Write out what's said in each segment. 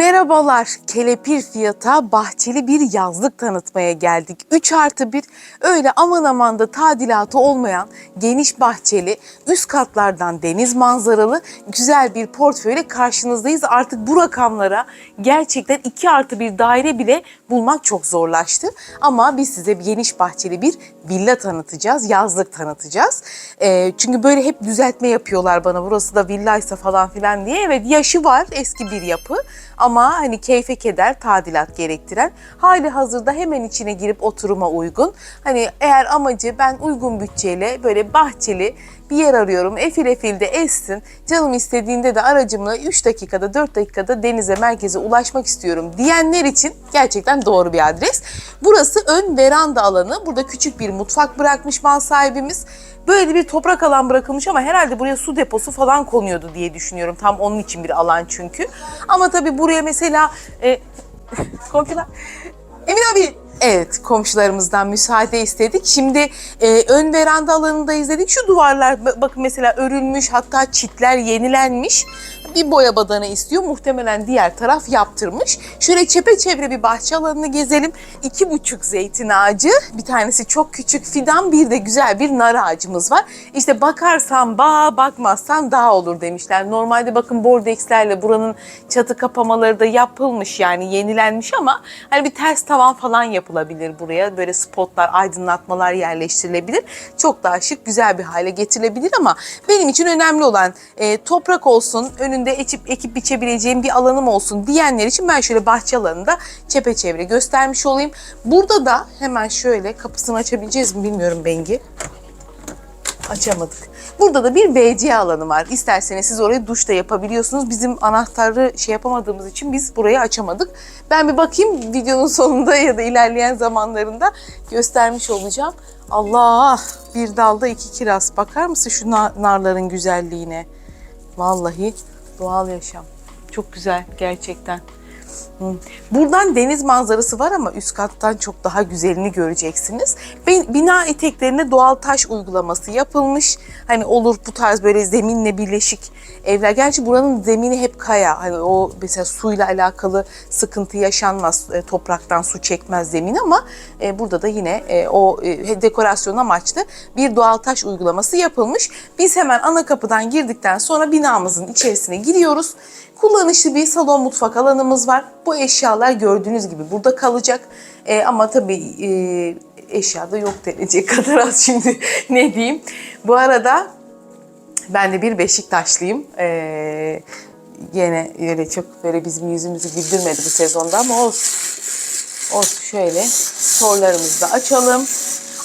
Merhabalar, kelepir fiyata bahçeli bir yazlık tanıtmaya geldik. 3 artı 1 öyle aman aman da tadilatı olmayan geniş bahçeli, üst katlardan deniz manzaralı güzel bir portföyle karşınızdayız. Artık bu rakamlara gerçekten 2 artı bir daire bile bulmak çok zorlaştı. Ama biz size geniş bahçeli bir villa tanıtacağız, yazlık tanıtacağız. Ee, çünkü böyle hep düzeltme yapıyorlar bana burası da villaysa falan filan diye. Evet yaşı var, eski bir yapı ama hani keyfe keder tadilat gerektiren hali hazırda hemen içine girip oturuma uygun. Hani eğer amacı ben uygun bütçeyle böyle bahçeli bir yer arıyorum. Efil efil de essin. Canım istediğinde de aracımla 3 dakikada 4 dakikada denize merkeze ulaşmak istiyorum diyenler için gerçekten doğru bir adres. Burası ön veranda alanı. Burada küçük bir mutfak bırakmış mal sahibimiz. Böyle bir toprak alan bırakılmış ama herhalde buraya su deposu falan konuyordu diye düşünüyorum. Tam onun için bir alan çünkü. Ama tabii buraya mesela e, komşular Emin abi. Evet komşularımızdan müsaade istedik. Şimdi e, ön veranda alanında izledik. Şu duvarlar ba- bakın mesela örülmüş hatta çitler yenilenmiş. Bir boya badanı istiyor. Muhtemelen diğer taraf yaptırmış. Şöyle çepeçevre bir bahçe alanını gezelim. İki buçuk zeytin ağacı. Bir tanesi çok küçük fidan. Bir de güzel bir nar ağacımız var. İşte bakarsan bağ, bakmazsan dağ olur demişler. Normalde bakın bordekslerle buranın çatı kapamaları da yapılmış yani yenilenmiş ama hani bir ters tavan falan yapılabilir buraya. Böyle spotlar, aydınlatmalar yerleştirilebilir. Çok daha şık, güzel bir hale getirilebilir ama benim için önemli olan e, toprak olsun, önünde ekip, ekip biçebileceğim bir alanım olsun diyenler için ben şöyle bahçe alanında çepeçevre göstermiş olayım. Burada da hemen şöyle kapısını açabileceğiz mi bilmiyorum Bengi. Açamadık. Burada da bir WC alanı var. İsterseniz siz orayı duş da yapabiliyorsunuz. Bizim anahtarı şey yapamadığımız için biz burayı açamadık. Ben bir bakayım videonun sonunda ya da ilerleyen zamanlarında göstermiş olacağım. Allah! Bir dalda iki kiraz. Bakar mısın şu nar- narların güzelliğine? Vallahi doğal yaşam. Çok güzel gerçekten. Buradan deniz manzarası var ama üst kattan çok daha güzelini göreceksiniz. Bin- Bina eteklerine doğal taş uygulaması yapılmış. Hani olur bu tarz böyle zeminle birleşik evler. Gerçi buranın zemini hep kaya. Hani o mesela suyla alakalı sıkıntı yaşanmaz. E, Topraktan su çekmez zemin ama e, burada da yine e, o dekorasyon amaçlı bir doğal taş uygulaması yapılmış. Biz hemen ana kapıdan girdikten sonra binamızın içerisine giriyoruz. Kullanışlı bir salon mutfak alanımız var. Bu eşyalar gördüğünüz gibi burada kalacak. E, ama tabii e, eşya da yok denecek kadar az şimdi ne diyeyim. Bu arada ben de bir Beşiktaşlıyım. E, yine öyle çok böyle bizim yüzümüzü güldürmedi bu sezonda ama olsun. Olsun şöyle sorularımızı da açalım.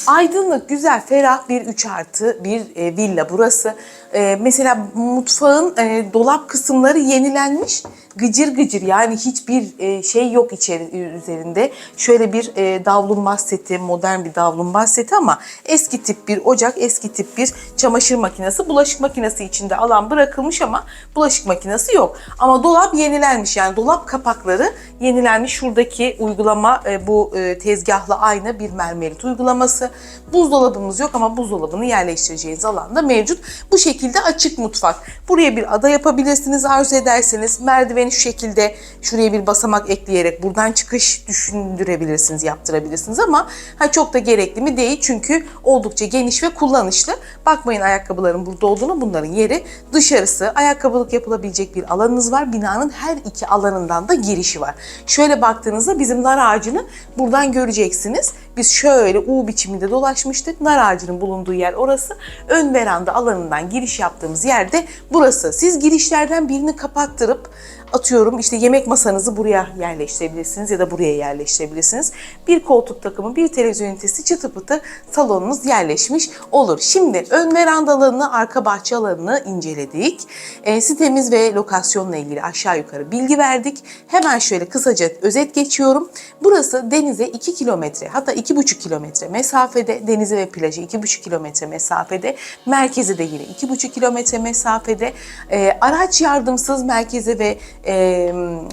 Aydınlık, güzel, ferah bir 3 artı bir e, villa burası. E, mesela mutfağın e, dolap kısımları yenilenmiş. Gıcır gıcır yani hiçbir e, şey yok içeri üzerinde. Şöyle bir e, davlumbaz seti, modern bir davlumbaz seti ama eski tip bir ocak, eski tip bir çamaşır makinesi. Bulaşık makinesi içinde alan bırakılmış ama bulaşık makinesi yok. Ama dolap yenilenmiş yani dolap kapakları yenilenmiş. Şuradaki uygulama e, bu e, tezgahla aynı bir mermerit uygulaması. Buzdolabımız yok ama buzdolabını yerleştireceğiniz alanda mevcut. Bu şekilde açık mutfak. Buraya bir ada yapabilirsiniz arzu ederseniz. Merdiveni şu şekilde şuraya bir basamak ekleyerek buradan çıkış düşündürebilirsiniz, yaptırabilirsiniz ama ha çok da gerekli mi değil çünkü oldukça geniş ve kullanışlı. Bakmayın ayakkabıların burada olduğunu bunların yeri dışarısı. Ayakkabılık yapılabilecek bir alanınız var. Binanın her iki alanından da girişi var. Şöyle baktığınızda bizim nar ağacını buradan göreceksiniz. Biz şöyle U biçiminde dolaşmıştık. Nar ağacının bulunduğu yer orası. Ön veranda alanından giriş yaptığımız yerde burası. Siz girişlerden birini kapattırıp atıyorum işte yemek masanızı buraya yerleştirebilirsiniz ya da buraya yerleştirebilirsiniz. Bir koltuk takımı, bir televizyon ünitesi çıtı pıtı salonunuz yerleşmiş olur. Şimdi ön veranda alanını, arka bahçe alanını inceledik. E, sitemiz ve lokasyonla ilgili aşağı yukarı bilgi verdik. Hemen şöyle kısaca özet geçiyorum. Burası denize 2 kilometre hatta 2,5 kilometre mesafede, denize ve plaja 2,5 kilometre mesafede, merkeze de yine 2,5 kilometre mesafede. E, araç yardımsız merkeze ve e,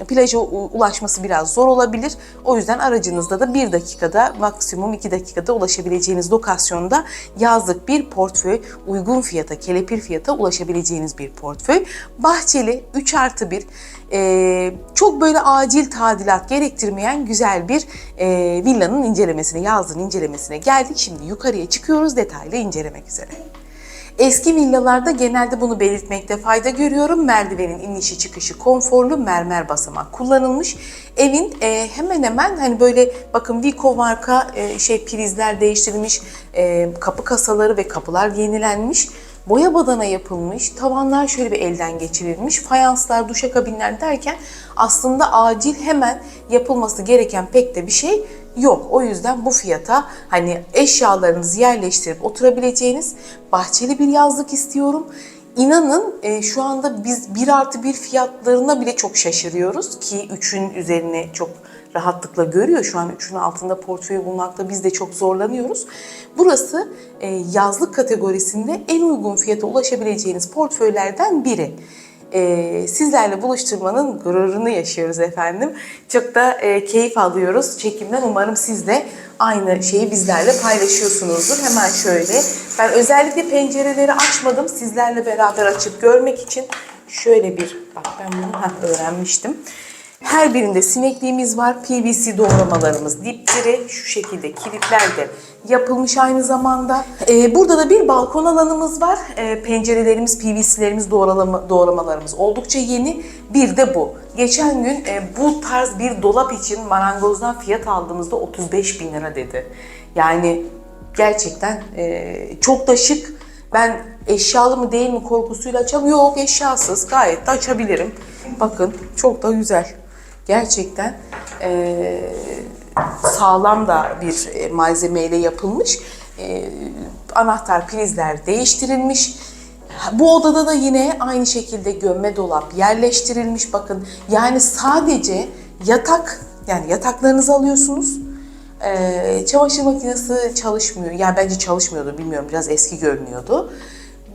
plaja ulaşması biraz zor olabilir. O yüzden aracınızda da 1 dakikada maksimum 2 dakikada ulaşabileceğiniz lokasyonda yazlık bir portföy, uygun fiyata, kelepir fiyata ulaşabileceğiniz bir portföy. Bahçeli 3 artı 1, e, çok böyle acil tadilat gerektirmeyen güzel bir e, villanın incelemesine, yazlığın incelemesine geldik. Şimdi yukarıya çıkıyoruz detaylı incelemek üzere. Eski villalarda genelde bunu belirtmekte fayda görüyorum. Merdivenin inişi çıkışı konforlu mermer basamak kullanılmış. Evin e, hemen hemen hani böyle bakın Vico marka e, şey prizler değiştirilmiş, e, kapı kasaları ve kapılar yenilenmiş. Boya badana yapılmış, tavanlar şöyle bir elden geçirilmiş, fayanslar, duşakabinler derken aslında acil hemen yapılması gereken pek de bir şey yok. O yüzden bu fiyata hani eşyalarınızı yerleştirip oturabileceğiniz bahçeli bir yazlık istiyorum. İnanın e, şu anda biz 1 artı 1 fiyatlarına bile çok şaşırıyoruz ki 3'ün üzerine çok rahatlıkla görüyor. Şu an 3'ün altında portföy bulmakta biz de çok zorlanıyoruz. Burası e, yazlık kategorisinde en uygun fiyata ulaşabileceğiniz portföylerden biri e, sizlerle buluşturmanın gururunu yaşıyoruz efendim. Çok da e, keyif alıyoruz çekimden. Umarım siz de aynı şeyi bizlerle paylaşıyorsunuzdur. Hemen şöyle. Ben özellikle pencereleri açmadım. Sizlerle beraber açıp görmek için şöyle bir, bak ben bunu heh, öğrenmiştim. Her birinde sinekliğimiz var. PVC doğramalarımız dipdiri. Şu şekilde kilitler de yapılmış aynı zamanda. Ee, burada da bir balkon alanımız var. Ee, pencerelerimiz, PVC'lerimiz, doğralama, doğramalarımız oldukça yeni. Bir de bu. Geçen gün e, bu tarz bir dolap için marangozdan fiyat aldığımızda 35 bin lira dedi. Yani gerçekten e, çok da şık. Ben eşyalı mı değil mi korkusuyla açamıyorum. Yok eşyasız gayet de açabilirim. Bakın çok da güzel. Gerçekten eee, sağlam da bir e, malzemeyle yapılmış. Eee, anahtar prizler değiştirilmiş. Bu odada da yine aynı şekilde gömme dolap yerleştirilmiş. Bakın yani sadece yatak yani yataklarınızı alıyorsunuz. Ee, çamaşır makinesi çalışmıyor. Yani bence çalışmıyordu bilmiyorum biraz eski görünüyordu.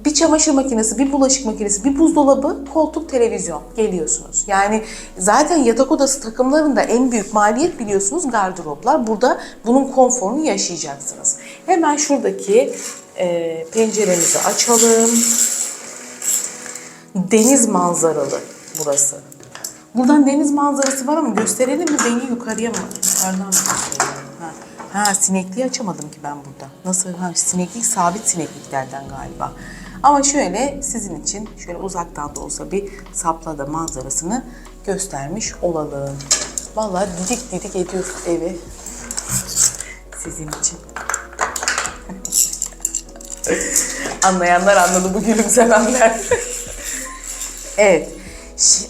Bir çamaşır makinesi, bir bulaşık makinesi, bir buzdolabı, koltuk, televizyon geliyorsunuz. Yani zaten yatak odası takımlarında en büyük maliyet biliyorsunuz gardıroplar. Burada bunun konforunu yaşayacaksınız. Hemen şuradaki e, penceremizi açalım. Deniz manzaralı burası. Buradan deniz manzarası var ama gösterelim mi beni yukarıya mı? Yukarıdan mı? Ha. ha sinekliği açamadım ki ben burada. Nasıl? Ha, sineklik sabit sinekliklerden galiba. Ama şöyle sizin için şöyle uzaktan da olsa bir saplada manzarasını göstermiş olalım. Vallahi didik didik ediyor evi sizin için. Anlayanlar anladı bu gülümsememler. Evet.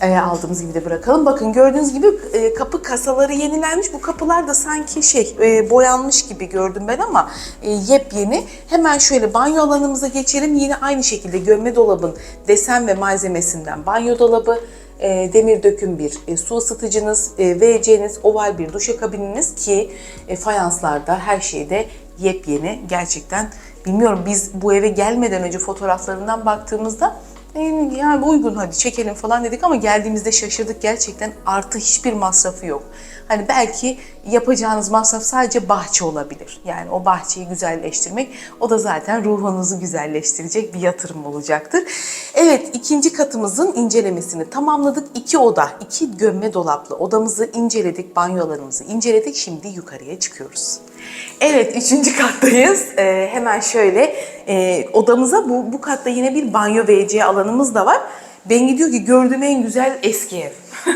E, aldığımız gibi de bırakalım. Bakın gördüğünüz gibi e, kapı kasaları yenilenmiş. Bu kapılar da sanki şey e, boyanmış gibi gördüm ben ama yepyeni. Hemen şöyle banyo alanımıza geçelim. Yine aynı şekilde gömme dolabın desen ve malzemesinden banyo dolabı, demir döküm bir su ısıtıcınız, WC'niz, oval bir duşakabininiz ki fayanslarda her şeyde yepyeni. Gerçekten bilmiyorum biz bu eve gelmeden önce fotoğraflarından baktığımızda yani uygun hadi çekelim falan dedik ama geldiğimizde şaşırdık gerçekten artı hiçbir masrafı yok. Hani belki yapacağınız masraf sadece bahçe olabilir. Yani o bahçeyi güzelleştirmek o da zaten ruhunuzu güzelleştirecek bir yatırım olacaktır. Evet ikinci katımızın incelemesini tamamladık. İki oda, iki gömme dolaplı odamızı inceledik, banyolarımızı inceledik. Şimdi yukarıya çıkıyoruz. Evet, üçüncü kattayız. Ee, hemen şöyle e, odamıza bu, bu katta yine bir banyo WC alanımız da var. Ben gidiyor ki gördüğüm en güzel eski ev.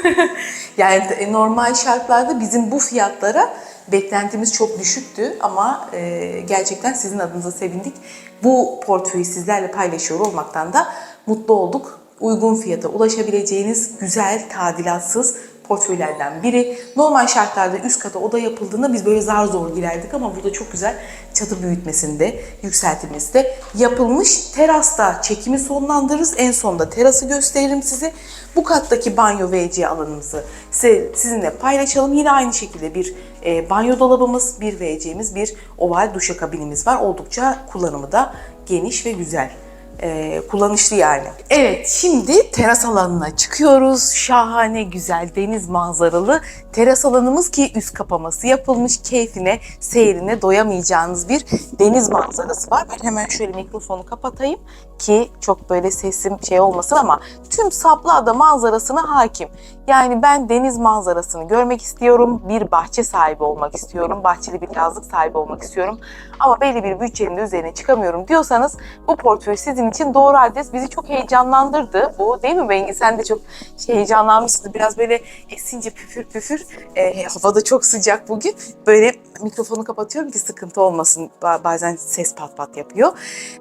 yani e, normal şartlarda bizim bu fiyatlara beklentimiz çok düşüktü ama e, gerçekten sizin adınıza sevindik. Bu portföyü sizlerle paylaşıyor olmaktan da mutlu olduk. Uygun fiyata ulaşabileceğiniz güzel, tadilatsız portföylerden biri. Normal şartlarda üst kata oda yapıldığında biz böyle zar zor girerdik ama burada çok güzel çatı büyütmesinde, yükseltilmesi de yapılmış. Terasta çekimi sonlandırırız. En sonda terası gösteririm size. Bu kattaki banyo WC alanımızı sizinle paylaşalım. Yine aynı şekilde bir e, banyo dolabımız, bir WC'miz, bir oval duşakabinimiz var. Oldukça kullanımı da geniş ve güzel e, kullanışlı yani. Evet şimdi teras alanına çıkıyoruz. Şahane güzel deniz manzaralı teras alanımız ki üst kapaması yapılmış. Keyfine, seyrine doyamayacağınız bir deniz manzarası var. Ben hemen şöyle mikrofonu kapatayım ki çok böyle sesim şey olmasın ama tüm Saplıada manzarasına hakim. Yani ben deniz manzarasını görmek istiyorum. Bir bahçe sahibi olmak istiyorum. Bahçeli bir yazlık sahibi olmak istiyorum. Ama belli bir bütçenin de üzerine çıkamıyorum diyorsanız bu portföy sizin için doğru adres. Bizi çok heyecanlandırdı. Bu değil mi Bengi? Sen de çok şey heyecanlanmışsın. Biraz böyle esince püfür püfür. E, hava da çok sıcak bugün. Böyle mikrofonu kapatıyorum ki sıkıntı olmasın. Ba- Bazen ses pat pat yapıyor.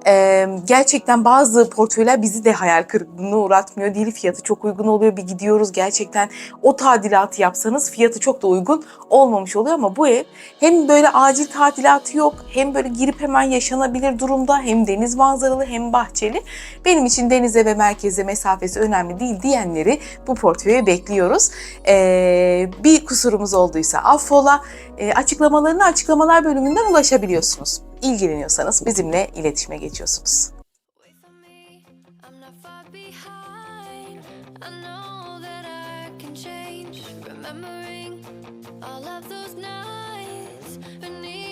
E, gerçekten bazı portföyler bizi de hayal kırıklığına uğratmıyor değil. Fiyatı çok uygun oluyor. Bir gidiyoruz gerçekten o tadilatı yapsanız fiyatı çok da uygun olmamış oluyor ama bu ev hem böyle acil tadilatı yok hem böyle girip hemen yaşanabilir durumda hem deniz manzaralı hem bahçeli. Benim için denize ve merkeze mesafesi önemli değil diyenleri bu portföye bekliyoruz. Ee, bir kusurumuz olduysa affola. Ee, açıklamalarını açıklamalar bölümünden ulaşabiliyorsunuz. İlgileniyorsanız bizimle iletişime geçiyorsunuz. Remembering all of those nights beneath